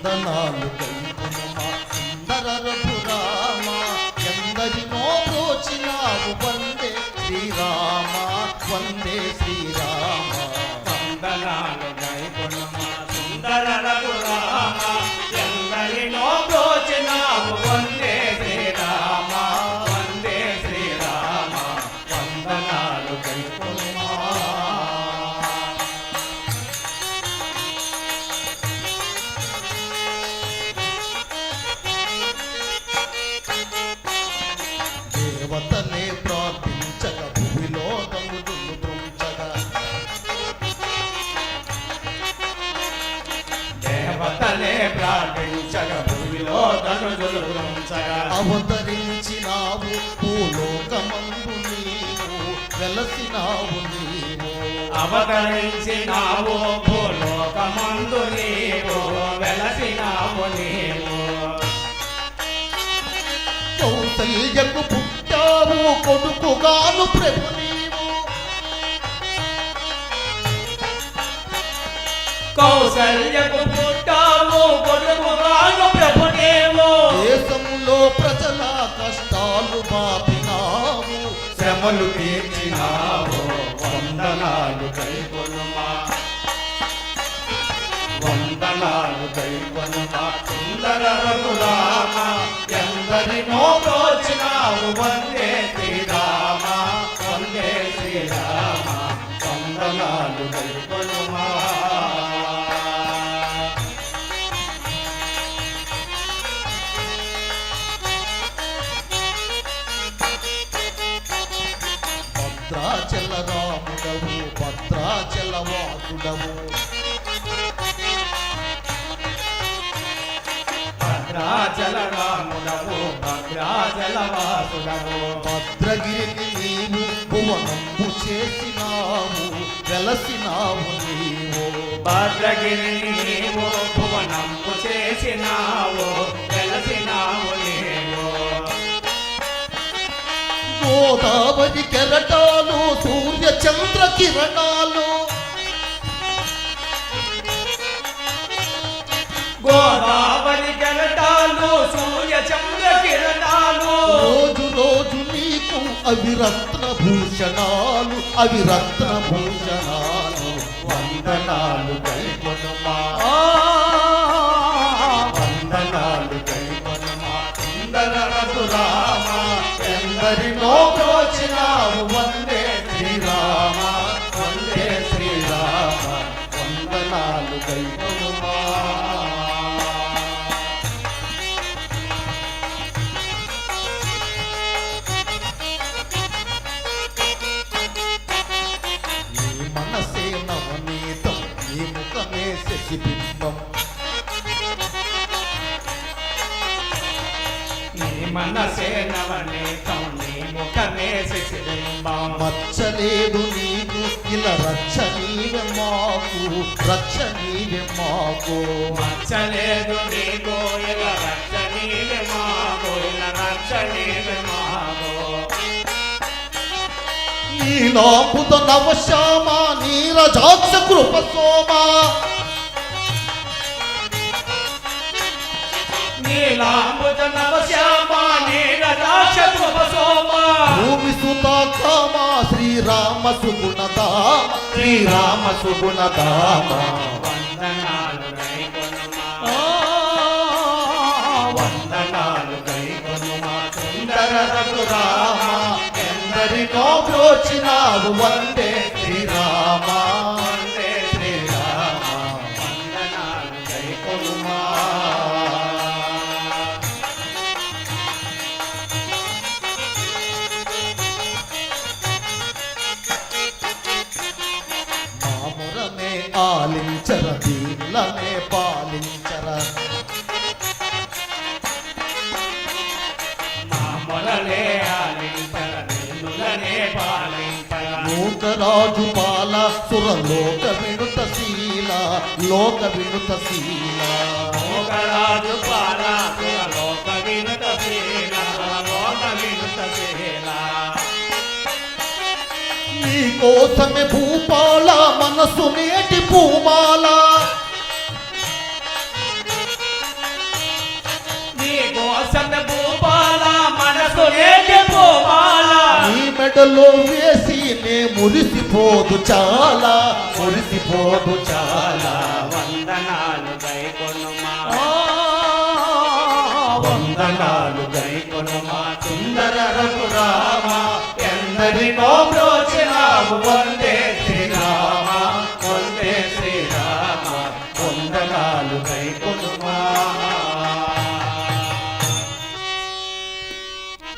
వందనాలు సుందర రఘురామ ఎందరినో బ్రోచినావు వందే శ్రీరామ వందే శ్రీరామ. అవతరించినావు భూలోకమందు నీవు వెలసినావు నీవు. అవతరించినావు భూలోకమందు నీవు వెలసినావు నీవు. కౌసల్యకు పుట్టావు కొడుకుగాను ప్రభు నీవు. కౌసల్యకు పుట్టావు శ్రమలు తీర్చినావో వందనాలు కైకొనుమా వందనాలు కైకొనుమా సుందర రఘురామ ఎందరినో ప్రోచినావు వందే భద్రాచల వాసుడవు భద్రాచల రాముడవు భద్రాచల వాసుడవు భద్రగిరిని నీవు భువనంబు చేసినావు వెలసినావు నీవు భద్రగిరి నీవు భువనంపు చేసినావు వెలసినావు నీవు గోదావరి కెరటాలు సూర్య చంద్ర కిరణాలు అవి రత్న భూషణాలు అవి రత్న భూషణాలు వందనాలు కైకొనుమా వందనాలు కైకొనుమా సుందర ఎందరినో వందే శ్రీరామ వందే శ్రీరామ వందనాలు కైపనుమా ముఖమే శశిబింబం నీ మనసే నవనీతం నీ ముఖమే శిశిబింబం మచ్చలేదు నీకు ఇలా నీవే మాకు నీవే మాకు. మచ్చలేదు నీకు ఇలా నీవే మాకు ఇలా రక్ష నీవే మాకు నీలాంబుద నవశ్యామ నీరజాక్ష కృప సోమ. నీలాంబుజ నవశ్యామ నీరదాక్ష కృపసోమ భూమి సుత కామ శ్రీరామ సుగుణదామ శ్రీరామ సుగుణదామ వందనాలు వందనాలు సుందర రఘురామ ఎందరినో వందే ఆలించర దీనులనే పాలించర. మూకరాజు పాల సురలోక వినుత శీల లోక వినుత శీల. మోగరాజు పాలాసుర నీ కోసమే భూపాల మనసు నేటి పూమాల నీ కోసమే భూపాల మనసు నేటి పూమాల నీ మెడలో వేసి నే మురిసిపోదు చాలా మురిసిపోదు చాలా. వందనాలు కైకొనుమ సుందర రఘురామ ఎందరినో బ్రోచినావు వందే